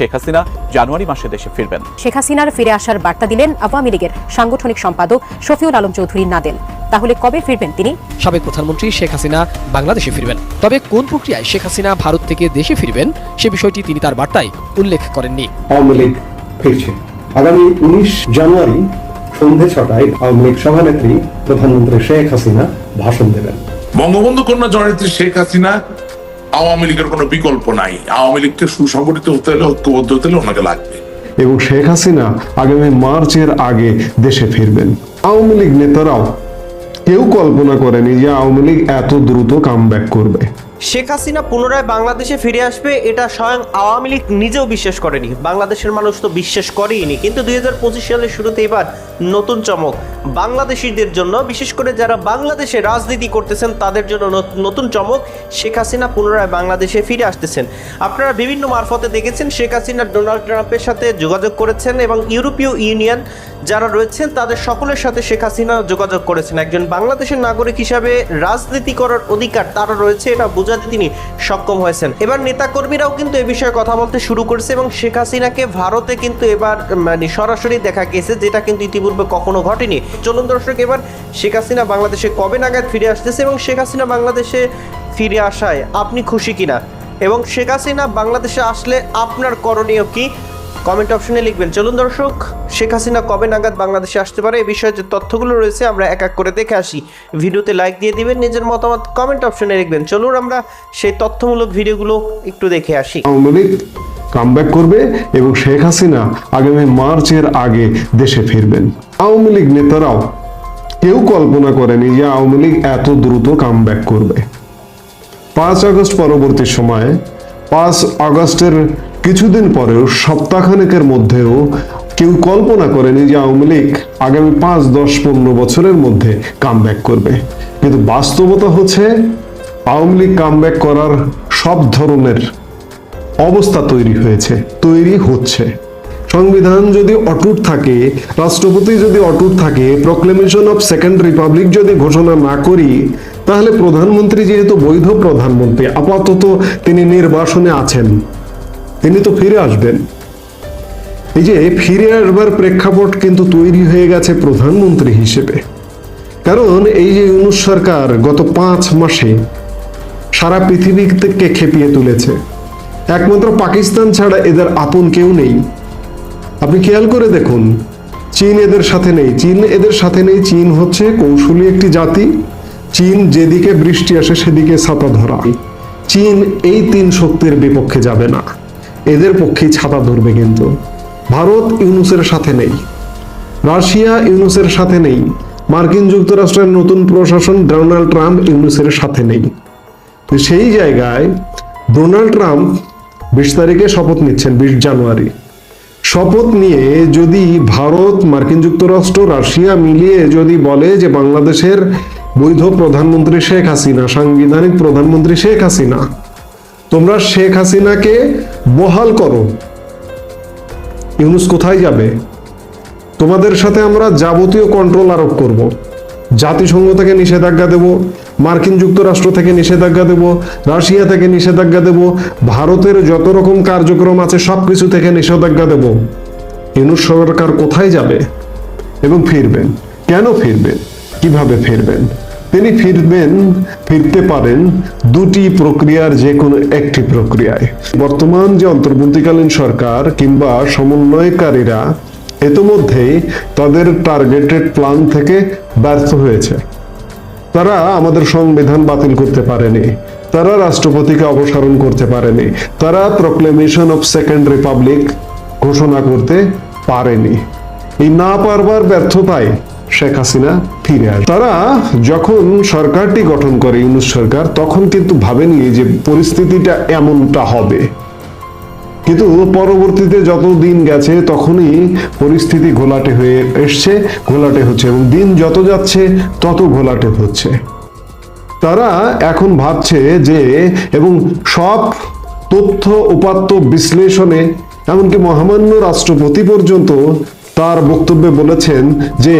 শেখ হাসিনা জানুয়ারি মাসে দেশে ফিরবেন। শেখ হাসিনার ফিরে আসার বার্তা দিলেন আওয়ামী লীগের সাংগঠনিক সম্পাদক শফিউল আলম চৌধুরী নাদেল। তাহলে কবে ফিরবেন তিনি? সাবেক প্রধানমন্ত্রী শেখ হাসিনা বাংলাদেশে ফিরবেন। তবে কোন প্রক্রিয়ায় শেখ হাসিনা ভারত থেকে দেশে ফিরবেন সে বিষয়টি তিনি তার বার্তায় উল্লেখ করেননি। আওয়ামী লীগ ফিরছে। আগামী উনিশ জানুয়ারি সন্ধে ছটায় আওয়ামী লীগ সভানেত্রী প্রধানমন্ত্রী শেখ হাসিনা ভাষণ দেবেন। বঙ্গবন্ধু কন্যা জননেত্রী শেখ হাসিনা আওয়ামী লীগের কোনো বিকল্প নাই। আওয়ামী লীগকে সুসংগঠিত হতে হলে ঐক্যবদ্ধ হতে হলে ওনাকে লাগবে। এবং শেখ হাসিনা আগামী মার্চের আগে দেশে ফিরবেন। আওয়ামী লীগ নেতারাও কেউ কল্পনা করেনি যে আওয়ামী লীগ এত দ্রুত কাম করবে। শেখ হাসিনা পুনরায় বাংলাদেশে ফিরে আসবে এটা স্বয়ং আওয়ামী লীগ নিজেও বিশ্বাস করেনি। বাংলাদেশের মানুষ তো বিশ্বাস করেইনি কিন্তু দুই হাজার পঁচিশ সালের শুরুতে এবার নতুন চমক। বাংলাদেশিদের জন্য, বিশেষ করে যারা বাংলাদেশে রাজনীতি করতেছেন, তাদের জন্য নত- নতুন চমক শেখ হাসিনা পুনরায় বাংলাদেশে ফিরে আসতেছেন। আপনারা বিভিন্ন মারফতে দেখেছেন, শেখ হাসিনা ডোনাল্ড ট্রাম্পের সাথে যোগাযোগ করেছেন এবং ইউরোপীয় ইউনিয়ন যারা রয়েছেন, তাদের সকলের সাথে শেখ হাসিনা যোগাযোগ করেছেন। একজন বাংলাদেশের নাগরিক হিসাবে রাজনীতি করার অধিকার তারা রয়েছে, এটা বোঝাতে তিনি সক্ষম হয়েছেন। এবার নেতাকর্মীরাও কিন্তু এ বিষয়ে কথা বলতে শুরু করেছে এবং শেখ হাসিনাকে ভারতে কিন্তু এবার মানে সরাসরি দেখা গেছে যেটা কিন্তু ইতিপূর্বে কখনো ঘটেনি। চলুন দর্শক, এবার শেখ হাসিনা বাংলাদেশে কবে নাগাদ ফিরে আসতেছে এবং শেখ হাসিনা বাংলাদেশে ফিরে আসায় আপনি খুশি কিনা? এবং শেখ হাসিনা বাংলাদেশে আসলে আপনার করণীয় কি? কমেন্ট অপশনে লিখবেন। চলুন দর্শক, শেখ হাসিনা কবে নাগাদ বাংলাদেশে আসতে পারে? এই বিষয়ে যে তথ্যগুলো রয়েছে আমরা এক এক করে দেখে আসি। ভিডিওতে লাইক দিয়ে দিবেন, নিজের মতামত কমেন্ট অপশনে লিখবেন। চলুন আমরা সেই তথ্যমূলক ভিডিওগুলো একটু দেখে আসি। লীগ করবে এবং শেখ হাসিনা আগামী মার্চের আগে দেশে ফিরবেন। আওয়ামী লীগ নেতারাও কেউ কল্পনা করেনি যে আওয়ামী লীগ এত দ্রুত কাম করবে। পাঁচ আগস্ট পরবর্তী সময়ে, পাঁচ আগস্টের কিছুদিন পরেও, সপ্তাহখানেকের মধ্যেও কেউ কল্পনা করেনি যে আওয়ামী লীগ আগামী পাঁচ, দশ, পনেরো বছরের মধ্যে কাম করবে। কিন্তু বাস্তবতা হচ্ছে, আওয়ামী লীগ কাম করার সব ধরনের অবস্থা তৈরি হয়েছে, তৈরি হচ্ছে। সংবিধান যদি অটুট থাকে, রাষ্ট্রপতি যদি অটুট থাকে প্রক্লেমেশন অফ সেকেন্ড রিপাবলিক যদি ঘোষণা না করি, তাহলে প্রধানমন্ত্রী যেহেতু বৈধ প্রধানমন্ত্রী, আপাতত তিনি নির্বাসনে আছেন। তিনি তো ফিরে আসবেন। এই যে ফিরে আসবার প্রেক্ষাপট কিন্তু তৈরি হয়ে গেছে প্রধানমন্ত্রী হিসেবে। কারণ এই যে ইউনুস সরকার গত পাঁচ মাসে সারা পৃথিবীকে খেপিয়ে তুলেছে। একমাত্র পাকিস্তান ছাড়া এদের আপন কেউ নেই। আপনি খেয়াল করে দেখুন, চীন এদের সাথে নেই। চীন এদের সাথে নেই, চীন হচ্ছে কৌশলী একটি জাতি। চীন যেদিকে বৃষ্টি আসে সেদিকে ছাতা ধরা। চীন এই তিন শক্তির বিপক্ষে যাবে না। এদের পক্ষেই ছাতা ধরবে কিন্তু। ভারত ইউনুসের সাথে নেই। রাশিয়া ইউনুসের সাথে নেই। মার্কিন যুক্তরাষ্ট্রের নতুন প্রশাসন ডোনাল্ড ট্রাম্প ইউনুসের সাথে নেই। সেই জায়গায় ডোনাল্ড ট্রাম্প বিশ তারিখে শপথ নিচ্ছেন, বিশ জানুয়ারি। শপথ নিয়ে যদি ভারত, মার্কিন যুক্তরাষ্ট্র, রাশিয়া মিলিয়ে যদি বলে যে বাংলাদেশের বৈধ প্রধানমন্ত্রী শেখ হাসিনা, সাংবিধানিক প্রধানমন্ত্রী শেখ হাসিনা, তোমরা শেখ হাসিনাকে বহাল করো। ইউনুস কোথায় যাবে? তোমাদের সাথে আমরা যাবতীয় কন্ট্রোল আরোপ করব। জাতিসংঘ থেকে নিষেধাজ্ঞা দেব, মার্কিন যুক্তরাষ্ট্র থেকে নিষেধাজ্ঞা দেব, রাশিয়া থেকে নিষেধাজ্ঞা দেব, ভারতের যত রকম কার্যক্রম আছে সবকিছু থেকে নিষেধাজ্ঞা দেব। ইউনুস সরকার কোথায় যাবে এবং ফিরবেন? কেন ফিরবেন? কীভাবে ফিরবেন? তিনি ফিরবেন, ফিরতে পারেন দুটি প্রক্রিয়ার যে কোনো একটি প্রক্রিয়ায়। বর্তমান যে অন্তর্বর্তীকালীন সরকার কিংবা সমন্বয়কারীরা ইতোমধ্যেই তাদের টার্গেটেড প্ল্যান থেকে ব্যর্থ হয়েছে। তারা আমাদের সংবিধান বাতিল করতে পারেনি। তারা রাষ্ট্রপতিকে অপসারণ করতে পারেনি। তারা প্রক্লেমেশন অফ সেকেন্ড রিপাবলিক ঘোষণা করতে পারেনি। এই না পারবার ব্যর্থতায় শেখ হাসিনা ফিরে আসে। তারা যখন সরকারটি গঠন করে, ইউনুস সরকার, তখন কিন্তু ভাবেনি যে পরিস্থিতিটা এমনটা হবে। কিন্তু পরবর্তীতে যত দিন গেছে, তখনই পরিস্থিতি ঘোলাটে হয়ে এসছে, ঘোলাটে হচ্ছে এবং দিন যত যাচ্ছে, তত ঘোলাটে হচ্ছে। তারা এখন ভাবছে যে, এবং সব তথ্য, উপাত্ত বিশ্লেষণে, এমনকি মহামান্য রাষ্ট্রপতি পর্যন্ত তার বক্তব্যে বলেছেন যে,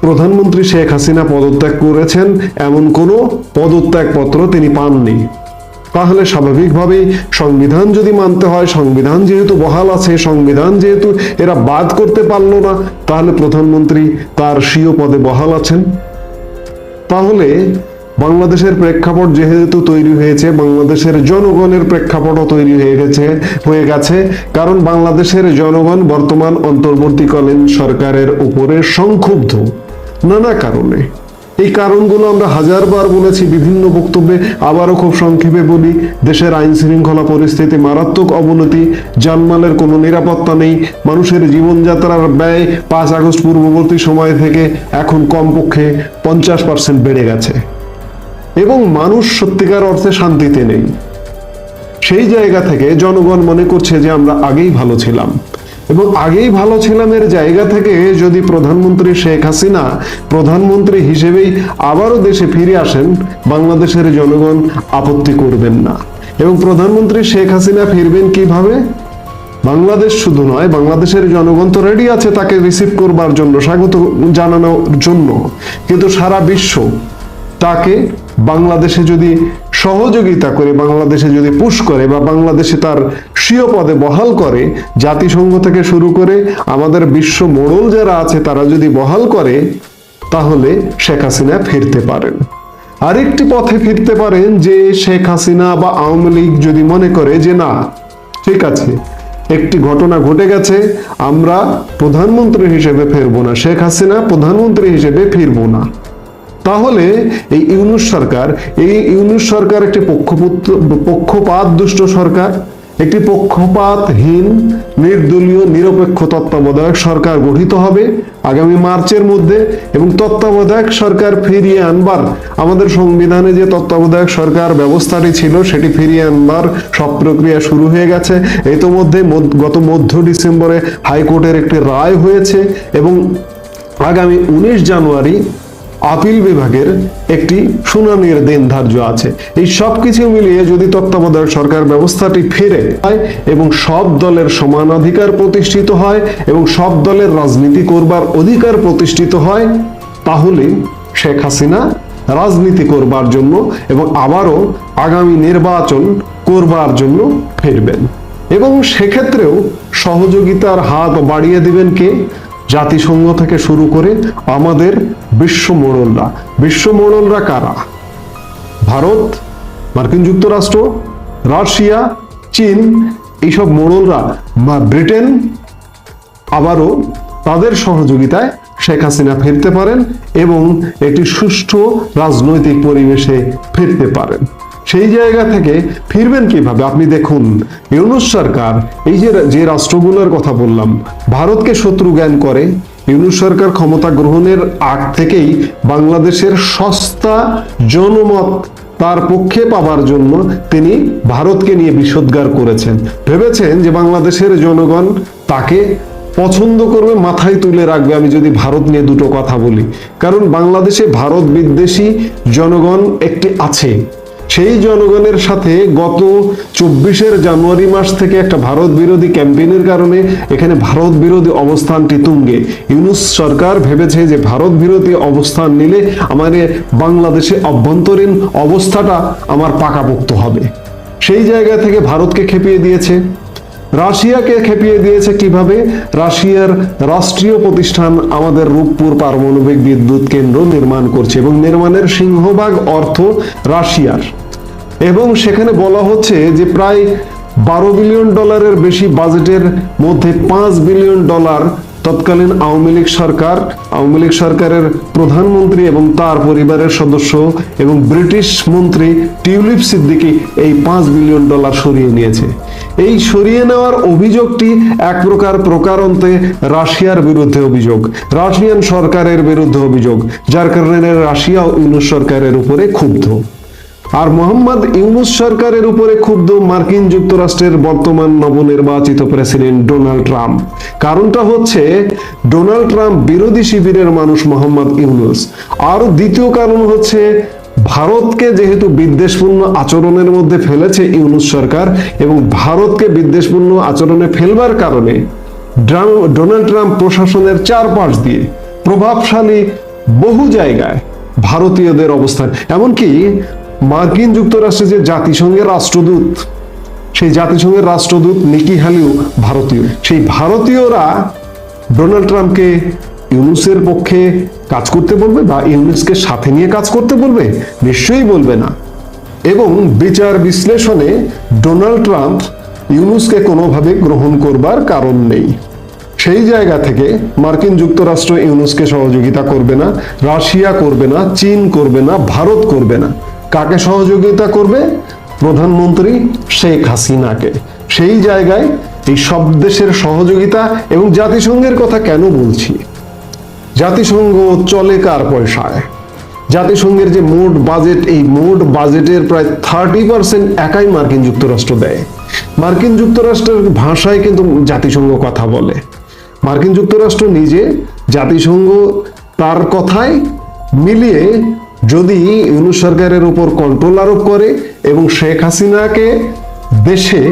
প্রধানমন্ত্রী শেখ হাসিনা পদত্যাগ করেছেন, এমন কোনো পদত্যাগপত্র তিনি পাননি। তাহলে স্বাভাবিকভাবেই সংবিধান যদি মানতে হয়, সংবিধান যেহেতু বহাল আছে, সংবিধান যেহেতু এরা বাদ করতে পারল না, তাহলে প্রধানমন্ত্রী তার স্বীয় পদে বহাল আছেন। তাহলে বাংলাদেশের প্রেক্ষাপট যেহেতু তৈরি হয়েছে, বাংলাদেশের জনগণের প্রেক্ষাপটও তৈরি হয়ে গেছে হয়ে গেছে। কারণ বাংলাদেশের জনগণ বর্তমান অন্তর্বর্তীকালীন সরকারের উপরে সংক্ষুব্ধ। নানা কারণে। এই কারণগুলো আমরা হাজারবার বলেছি, বিভিন্ন বক্তব্যে। আবারও খুব সংক্ষেপে বলি, দেশের আইন শৃঙ্খলা পরিস্থিতি মারাত্মক অবনতি জানমালের কোনো নিরাপত্তা নেই, মানুষের জীবনযাত্রার ব্যয় পাঁচ আগস্ট পূর্ববর্তী সময় থেকে এখন কমপক্ষে পঞ্চাশ পার্সেন্ট বেড়ে গেছে। এবং মানুষ সত্যিকার অর্থে শান্তিতে নেই। সেই জায়গা থেকে জনগণ মনে করছে যে আমরা আগেই ভালো ছিলাম। এবং আগেই ভালো ছিলাম এর জায়গা থেকে যদি প্রধানমন্ত্রী শেখ হাসিনা প্রধানমন্ত্রী হিসেবেই আবারও দেশে ফিরে আসেন, বাংলাদেশের জনগণ আপত্তি করবেন না। এবং প্রধানমন্ত্রী শেখ হাসিনা ফিরবেন কীভাবে? বাংলাদেশ শুধু নয়, বাংলাদেশের জনগণ তো রেডি আছে তাকে রিসিভ করবার জন্য, স্বাগত জানানোর জন্য। কিন্তু সারা বিশ্ব তাকে, বাংলাদেশে যদি সহযোগিতা করে বাংলাদেশে যদি পুশ করে বা বাংলাদেশে তার স্বীয় পদে বহাল করে, জাতিসংঘ থেকে শুরু করে আমাদের বিশ্ব মোড়ল যারা আছে তারা যদি বহাল করে, তাহলে শেখ হাসিনা ফিরতে পারেন। আরেকটি পথে ফিরতে পারেন যে শেখ হাসিনা বা আওয়ামী লীগ যদি মনে করে যে না, ঠিক আছে, একটি ঘটনা ঘটে গেছে, আমরা প্রধানমন্ত্রী হিসেবে ফিরবো না, শেখ হাসিনা প্রধানমন্ত্রী হিসেবে ফিরবো না। তাহলে এই ইউনুস সরকার, এই ইউনুস সরকার একটি পক্ষপুত্র, পক্ষপাত দুষ্ট সরকার, একটি পক্ষপাতহীন, নির্দলীয়, নিরপেক্ষ তত্ত্বাবধায়ক সরকার গঠিত হবে আগামী মার্চের মধ্যে এবং তত্ত্বাবধায়ক সরকার ফিরিয়ে আনবার, আমাদের সংবিধানে যে তত্ত্বাবধায়ক সরকার ব্যবস্থাটি ছিল সেটি ফিরিয়ে আনবার সব প্রক্রিয়া শুরু হয়ে গেছে। ইতোমধ্যে মধ্য- গত মধ্য ডিসেম্বরে হাইকোর্টের একটি রায় হয়েছে এবং আগামী উনিশ জানুয়ারি আপিল বিভাগের একটি শুনানির দিন ধার্য আছে। এই সব কিছু মিলিয়ে যদি তত্ত্বাবধায়ক সরকার ব্যবস্থাটি ফিরে হয় এবং সব দলের সমান অধিকার প্রতিষ্ঠিত হয় এবং সব দলের রাজনীতি করবার অধিকার প্রতিষ্ঠিত হয়, তাহলে শেখ হাসিনা রাজনীতি করবার জন্য এবং আবারও আগামী নির্বাচন করবার জন্য ফিরবেন। এবং সেক্ষেত্রেও সহযোগিতার হাত বাড়িয়ে দিবেন কে? জাতিসংঘ থেকে শুরু করে আমাদের বিশ্ব মোড়লরা বিশ্ব মোড়লরা কারা? ভারত, মার্কিন যুক্তরাষ্ট্র, রাশিয়া, চীন, এইসব মোড়লরা বা ব্রিটেন আবারও তাদের সহযোগিতায় শেখ হাসিনা ফিরতে পারেন এবং একটি সুষ্ঠু রাজনৈতিক পরিবেশে ফিরতে পারেন। সেই জায়গা থেকে ফিরবেন কীভাবে? আপনি দেখুন, ইউনুস সরকার, এই যে যে রাষ্ট্রগুলোর কথা বললাম, ভারতকে শত্রু জ্ঞান করে, ইউনুস সরকার ক্ষমতা গ্রহণের আগ থেকেই বাংলাদেশের সস্তা জনমত তার পক্ষে পাবার জন্য তিনি ভারতকে নিয়ে বিষোদ্গার করেছেন। ভেবেছেন যে বাংলাদেশের জনগণ তাকে পছন্দ করবে, মাথায় তুলে রাখবে। আমি যদি ভারত নিয়ে দুটো কথা বলি, কারণ বাংলাদেশে ভারত বিদ্বেষী জনগণ একটি আছে। সেই জনগণের সাথে গত চব্বিশের জানুয়ারি মাস থেকে একটা ভারত বিরোধী ক্যাম্পেইনের কারণে এখানে ভারত বিরোধী অবস্থানটি তুঙ্গে। ইউনুস সরকার ভেবেছে যে ভারত বিরোধী অবস্থান নিলে আমার এ বাংলাদেশে অভ্যন্তরীণ অবস্থাটা আমার পাকাপোক্ত হবে। সেই জায়গা থেকে ভারতকে খেপিয়ে দিয়েছে। রাশিয়াকে খেপিয়ে দিয়েছে কীভাবে? রাশিয়ার রাষ্ট্রীয় প্রতিষ্ঠান আমাদের রূপপুর পারমাণবিক বিদ্যুৎ কেন্দ্র নির্মাণ করছে এবং নির্মাণের সিংহভাগ অর্থ রাশিয়ার। এবং সেখানে বলা হচ্ছে যে প্রায় বারো বিলিয়ন ডলারের বেশি বাজেটের মধ্যে পাঁচ বিলিয়ন ডলার তৎকালীন আওয়ামী লীগ সরকার, আওয়ামী লীগ সরকারের প্রধানমন্ত্রী এবং তার পরিবারের সদস্য এবং ব্রিটিশ মন্ত্রী টিউলিপ সিদ্দিকি এই পাঁচ বিলিয়ন ডলার সরিয়ে নিয়েছে। এই সরিয়ে নেওয়ার অভিযোগটি এক প্রকার প্রকারান্তে রাশিয়ার বিরুদ্ধে অভিযোগ, রাশিয়ান সরকারের বিরুদ্ধে অভিযোগ, যার কারণে রাশিয়া ও ইউনুস সরকারের উপরে ক্ষুব্ধ। আর মোহাম্মদ ইউনুস সরকারের উপরে ক্ষুব্ধ মার্কিন যুক্তরাষ্ট্রের বর্তমান নবনির্বাচিত প্রেসিডেন্ট ডোনাল্ড ট্রাম্প। কারণটা হচ্ছে, ডোনাল্ড ট্রাম্প বিরোধী শিবিরের মানুষ মোহাম্মদ ইউনুস। আর দ্বিতীয় কারণ হচ্ছে, ভারতকে যেহেতু বিদ্বেষপূর্ণ আচরণের মধ্যে ফেলেছে ইউনুস সরকার এবং ভারতকে বিদ্বেষপূর্ণ আচরণে ফেলবার কারণে ডোনাল্ড ট্রাম্প প্রশাসনের চারপাশ দিয়ে প্রভাবশালী বহু জায়গায় ভারতীয়দের অবস্থান। এমনকি মার্কিন যুক্তরাষ্ট্রে যে জাতিসংঘের রাষ্ট্রদূত, সেই জাতিসংঘের রাষ্ট্রদূত নিকি হালিও ভারতীয়। সেই ভারতীয়রা ডোনাল্ড ট্রাম্পকে ইউনুসের পক্ষে কাজ করতে বলবে বা ইউনুসকে সাথে নিয়ে কাজ করতে বলবে? নিশ্চয়ই বলবে না। এবং বিচার বিশ্লেষণে ডোনাল্ড ট্রাম্প ইউনুসকে কোনোভাবে গ্রহণ করবার কারণ নেই। সেই জায়গা থেকে মার্কিন যুক্তরাষ্ট্র ইউনুসকে সহযোগিতা করবে না, রাশিয়া করবে না, চীন করবে না, ভারত করবে না। কাকে সহযোগিতা করবে? প্রধানমন্ত্রী শেখ হাসিনাকে। সেই জায়গায় এই সব দেশের সহযোগিতা এবং জাতিসংঘের কথা কেন বলছি? জাতিসংঘ চলে কার পয়সায়? জাতিসংঘের যে মোট বাজেট, এই মোট বাজেটের প্রায় থার্টি পার্সেন্ট একাই মার্কিন যুক্তরাষ্ট্র দেয়। মার্কিন যুক্তরাষ্ট্রের ভাষায় কিন্তু জাতিসংঘ কথা বলে। মার্কিন যুক্তরাষ্ট্র নিজে জাতিসংঘ তার কথায় মিলিয়ে যদি ইউনুস সরকারের উপর কন্ট্রোল আরোপ করে এবং শেখ হাসিনাকে দেশে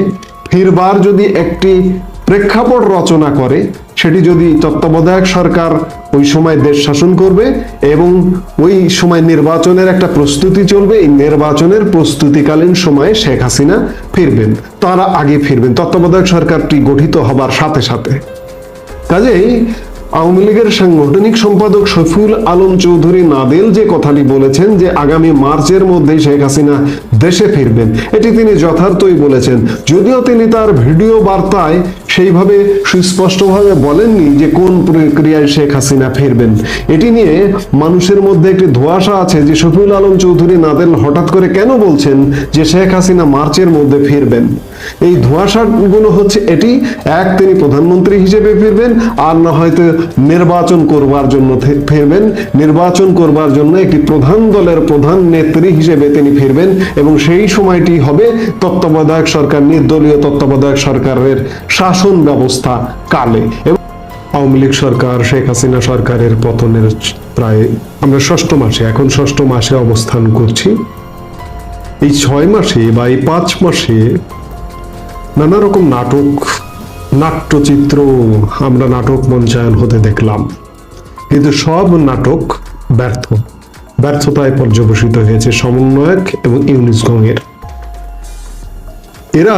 ফিরবার যদি একটি প্রেক্ষাপট রচনা করে, সেটি যদি তত্ত্বাবধায়ক সরকার ওই সময় দেশ শাসন করবে এবং ওই সময় নির্বাচনের একটা প্রস্তুতি চলবে, এই নির্বাচনের প্রস্তুতিকালীন সময়ে শেখ হাসিনা ফিরবেন, তারা আগে ফিরবেন। তত্ত্বাবধায়ক সরকারটি গঠিত হবার সাথে সাথে। কাজেই আওয়ামী লীগের সাংগঠনিক সম্পাদক শফিউল আলম চৌধুরী নাদেল যে কথাটি বলেছেন যে আগামী মার্চের মধ্যে শেখ হাসিনা দেশে ফিরবেন, এটি তিনি যথার্থই বলেছেন। যদিও তিনি তার ভিডিও বার্তায় সেইভাবে সুস্পষ্টভাবে বলেননি যে কোন প্রক্রিয়ায় শেখ হাসিনা ফিরবেন। এটি নিয়ে মানুষের মধ্যে একটি ধোঁয়াশা আছে যে শফিউল আলম চৌধুরী নাদেল হঠাৎ করে কেন বলছেন যে শেখ হাসিনা মার্চের মধ্যে ফিরবেন? এই ধোঁয়াশাগুলো হচ্ছে এটি। এক, তিনি প্রধানমন্ত্রী হিসেবে ফিরবেন, আর না হয়তো নির্বাচন করবার জন্য ফিরবেন। নির্বাচন করবার জন্য একটি প্রধান দলের প্রধান নেত্রী হিসেবে তিনি ফিরবেন, এবং সেই সময়টি হবে তত্ত্বাবধায়ক সরকার, নির্দলীয় তত্ত্বাবধায়ক সরকারের শাসন ব্যবস্থা কালে। এবং আওয়ামী লীগ সরকার, শেখ হাসিনা সরকারের পতনের প্রায়, আমরা ষষ্ঠ মাসে, এখন ষষ্ঠ মাসে অবস্থান করছি। এই ছয় মাসে বা এই পাঁচ মাসে নানা রকম নাটক, নাট্যচিত্র আমরা নাটক মঞ্চায়ন হতে দেখলাম। কিন্তু সব নাটক ব্যর্থ। ব্যর্থতায় পর্যবসিত হয়েছে সমন্বয়ক এবং ইউনিসগংয়ের এরা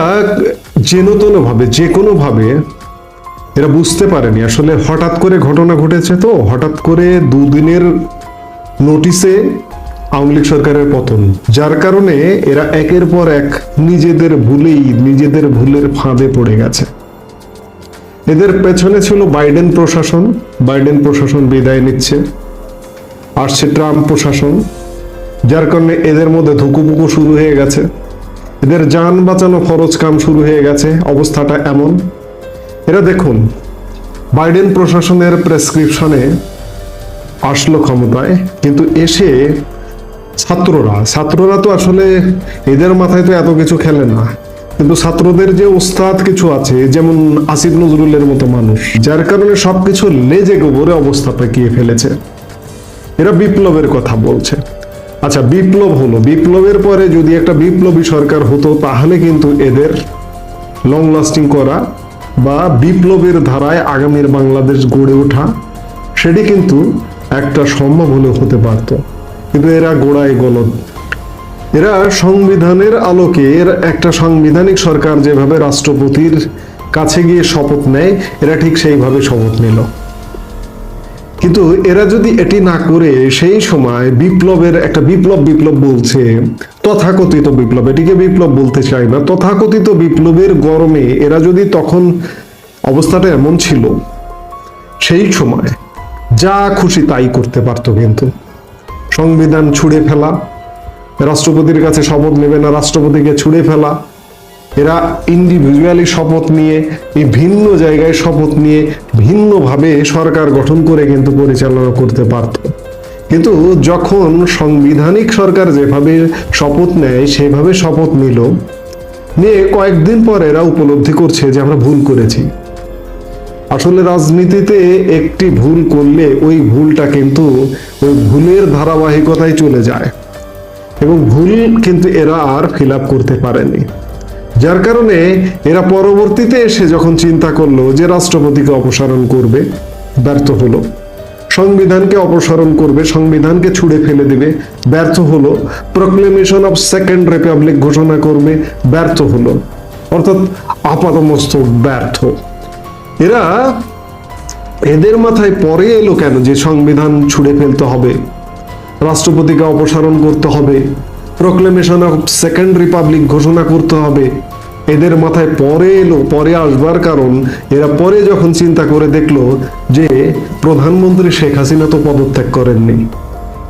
যেন ভাবে যে কোনো ভাবে এরা বুঝতে পারেনি আসলে হঠাৎ করে ঘটনা ঘটেছে তো। হঠাৎ করে দুদিনের নোটিশে আওয়ামী লীগ সরকারের পতন। যার কারণে এরা একের পর এক নিজেদের ভুলেই নিজেদের ভুলের ফাঁদে পড়ে গেছে। এদের পেছনে ছিল বাইডেন প্রশাসন। বাইডেন প্রশাসন বিদায় নিচ্ছে। আসছে ট্রাম্প প্রশাসন। যার কারণে এদের মধ্যে ধুকুপুকু শুরু হয়ে গেছে। এদের যান বাঁচানো খরচ কাম শুরু হয়ে গেছে। অবস্থাটা এমন। এরা দেখুন, বাইডেন প্রশাসনের প্রেসক্রিপশনে আসলো ক্ষমতায়, কিন্তু এসে ছাত্ররা ছাত্ররা তো আসলে এদের মাথায় তো এত কিছু খেলে না। কিন্তু ছাত্রদের যে ওস্তাদ কিছু আছে, যেমন আসিফ নজরুলের মতো মানুষ, যার কারণে সবকিছু লেজে গোবরে অবস্থা পেকিয়ে ফেলেছে। এরা বিপ্লবের কথা বলছে। আচ্ছা বিপ্লব হলো, বিপ্লবের পরে যদি একটা বিপ্লবী সরকার হতো, তাহলে কিন্তু এদের লং লাস্টিং করা বা বিপ্লবের ধারায় আগামীর বাংলাদেশ গড়ে ওঠা, সেটি কিন্তু একটা সম্ভব হলেও হতে পারত। কিন্তু এরা গোড়ায় গলদ। এরা সংবিধানের আলোকে, এর একটা সাংবিধানিক সরকার যেভাবে রাষ্ট্রপতির কাছে গিয়ে শপথ নেয়, এরা ঠিক সেইভাবে শপথ নিল। কিন্তু এরা যদি এটি না করে, সেই সময় বিপ্লবের একটা বিপ্লব বিপ্লব বলছে, তথাকথিত বিপ্লব, এটিকে বিপ্লব বলতে চাই না, তথাকথিত বিপ্লবের গরমে এরা যদি তখন অবস্থাটা এমন ছিল, সেই সময় যা খুশি তাই করতে পারতো কিন্তু। সংবিধান ছুঁড়ে ফেলা, রাষ্ট্রপতির কাছে শপথ নেবে না, রাষ্ট্রপতিকে ছুঁড়ে ফেলা, এরা ইন্ডিভিজুয়ালি শপথ নিয়ে এই ভিন্ন জায়গায় শপথ নিয়ে, ভিন্নভাবে সরকার গঠন করে কিন্তু পরিচালনা করতে পারত। কিন্তু যখন সাংবিধানিক সরকার যেভাবে শপথ নেয়, সেভাবে শপথ নিল, নিয়ে কয়েকদিন পর এরা উপলব্ধি করছে যে আমরা ভুল করেছি। আসলে রাজনীতিতে একটি ভুল করলে ওই ভুলটা কিন্তু ওই ভুলের ধারাবাহিকতায় চলে যায়। এবং ভুল কিন্তু এরা আর ফিল করতে পারেনি। যার কারণে এরা পরবর্তীতে এসে যখন চিন্তা করল যে রাষ্ট্রপতিকে অপসারণ করবে, ব্যর্থ হলো। সংবিধানকে অপসারণ করবে, সংবিধানকে ছুড়ে ফেলে দেবে, ব্যর্থ হলো। প্রক্লেমেশন অফ সেকেন্ড রিপাবলিক ঘোষণা করবে, ব্যর্থ হলো। অর্থাৎ আপাতমস্তক ব্যর্থ। এরা এদের মাথায় পরে এলো কেন যে সংবিধান ছুড়ে ফেলতে হবে? রাষ্ট্রপতিকে অপসারণ করতে হবে প্রক্লেমেশন অফ সেকেন্ড রিপাবলিক ঘোষণা করতে হবে। এদের মাথায় পরে এলো, পরে আসবার কারণ, এরা পরে যখন চিন্তা করে দেখল যে প্রধানমন্ত্রী শেখ হাসিনা তো পদত্যাগ করেননি।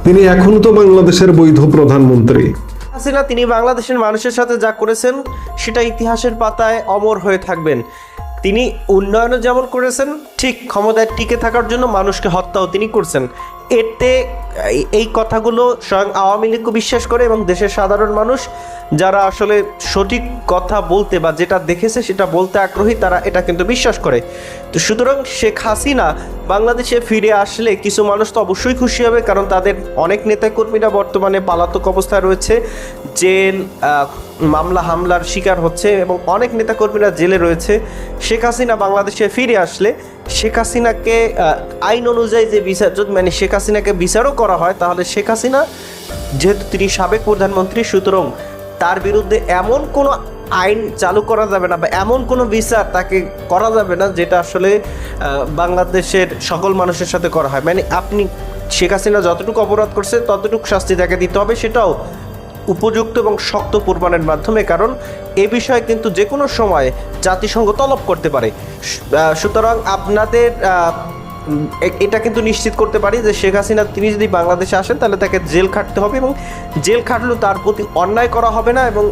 তিনি এখন তো বাংলাদেশের বৈধ প্রধানমন্ত্রী। হাসিনা, তিনি বাংলাদেশের মানুষের সাথে যা করেছেন, সেটা ইতিহাসের পাতায় অমর হয়ে থাকবেন। তিনি উন্নয়নও যেমন করেছেন, ঠিক ক্ষমতায় টিকে থাকার জন্য মানুষকে হত্যাও তিনি করছেন। এতে এই- কথাগুলো স্বয়ং আওয়ামী লীগও বিশ্বাস করে এবং দেশের সাধারণ মানুষ যারা আসলে সঠিক কথা বলতে বা যেটা দেখেছে সেটা বলতে আগ্রহী, তারা এটা কিন্তু বিশ্বাস করে। তো সুতরাং শেখ হাসিনা বাংলাদেশে ফিরে আসলে কিছু মানুষ তো অবশ্যই খুশি হবে, কারণ তাদের অনেক নেতাকর্মীরা বর্তমানে পালাতক অবস্থায় রয়েছে। জেল মামলা হামলার শিকার হচ্ছে এবং অনেক নেতাকর্মীরা জেলে রয়েছে। শেখ হাসিনা বাংলাদেশে ফিরে আসলে শেখ হাসিনাকে আইন অনুযায়ী যে বিচার, যদি মানে শেখ হাসিনাকে বিচারও করা হয়, তাহলে শেখ হাসিনা যেহেতু তিনি সাবেক প্রধানমন্ত্রী, সুতরাং তার বিরুদ্ধে এমন কোনো আইন চালু করা যাবে না বা এমন কোনো বিচার তাকে করা যাবে না যেটা আসলে বাংলাদেশের সকল মানুষের সাথে করা হয়। মানে আপনি শেখ হাসিনা যতটুকু অপরাধ করছে, ততটুকু শাস্তি তাকে দিতে হবে। সেটাও উপযুক্ত এবং শক্ত প্রমাণের মাধ্যমে, কারণ এ বিষয়ে কিন্তু যে কোনো সময় জাতিসংঘ তলব করতে পারে। সুতরাং আপনাদের এটা কিন্তু নিশ্চিত করতে পারি যে শেখ হাসিনা, তিনি যদি বাংলাদেশে আসেন, তাহলে তাকে জেল খাটতে হবে এবং জেল খাটলেও তার প্রতি অন্যায় করা হবে না এবং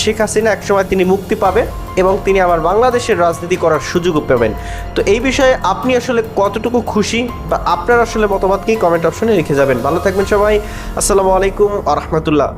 শেখ হাসিনা একসময় তিনি মুক্তি পাবেন এবং তিনি আবার বাংলাদেশের রাজনীতি করার সুযোগও পাবেন। তো এই বিষয়ে আপনি আসলে কতটুকু খুশি বা আপনার আসলে মতামত কি? কমেন্ট অপশনে লিখে যাবেন। ভালো থাকবেন সবাই। আসসালামু আলাইকুম আ রহমতুল্লাহ।